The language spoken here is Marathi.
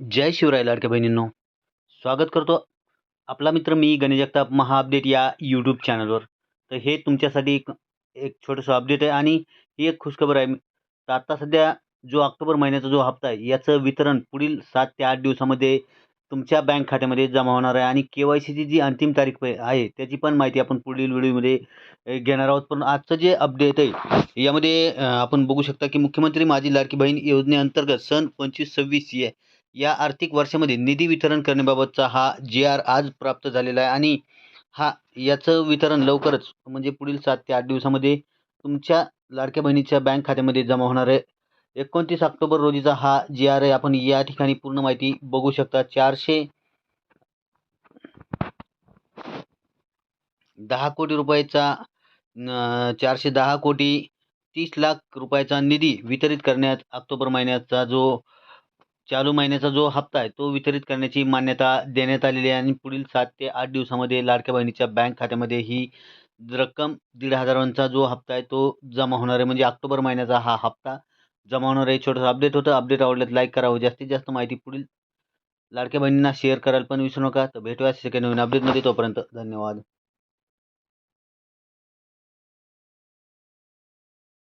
जय शिवराय लाडक्या बहिणींनो. स्वागत करतो आपला मित्र मी गणेश जगताप महा अपडेट या यूट्यूब चॅनलवर तर हे तुमच्यासाठी एक एक छोटंसं अपडेट आहे आणि ही एक खुशखबर आहे. तर आत्ता सध्या जो ऑक्टोबर महिन्याचा जो हप्ता आहे याचं वितरण पुढील सात ते आठ दिवसामध्ये तुमच्या बँक खात्यामध्ये जमा होणार आहे आणि के वाय सीची जी अंतिम तारीख आहे त्याची पण माहिती आपण पुढील व्हिडिओमध्ये घेणार आहोत. पण आजचं जे अपडेट आहे यामध्ये आपण बघू शकता की मुख्यमंत्री माझी लाडकी बहीण योजनेअंतर्गत सन पंचवीस सव्वीस या या आर्थिक वर्षामध्ये निधी वितरण करण्याबाबतचा हा जी आर आज प्राप्त झालेला आहे आणि हा याचं वितरण लवकरच म्हणजे पुढील सात ते आठ दिवसामध्ये तुमच्या लाडक्या बहिणीच्या बँक खात्यामध्ये जमा होणार आहे. एकोणतीस ऑक्टोबर रोजीचा हा जी आर आहे. आपण या ठिकाणी पूर्ण माहिती बघू शकता. चारशे दहा कोटी रुपयाचा चारशे दहा कोटी तीस लाख रुपयाचा निधी वितरित करण्यात ऑक्टोबर महिन्याचा जो चालू महिन्याचा जो हप्ता आहे तो वितरित करण्याची मान्यता देण्यात आलेली आहे आणि पुढील सात ते आठ दिवसामध्ये लाडक्या बहिणीच्या बँक खात्यामध्ये ही रक्कम दीड हजारांचा जो हप्ता आहे तो जमा होणार आहे. म्हणजे ऑक्टोबर महिन्याचा हा हप्ता जमा होणार आहे. छोटंसं अपडेट होतं. अपडेट आवडल्यास लाईक करावं जास्तीत जास्त माहिती पुढील लाडक्या बहिणींना शेअर करायला पण विसरू नका. तर भेटूया सेकंड नवीन अपडेटमध्ये तोपर्यंत धन्यवाद.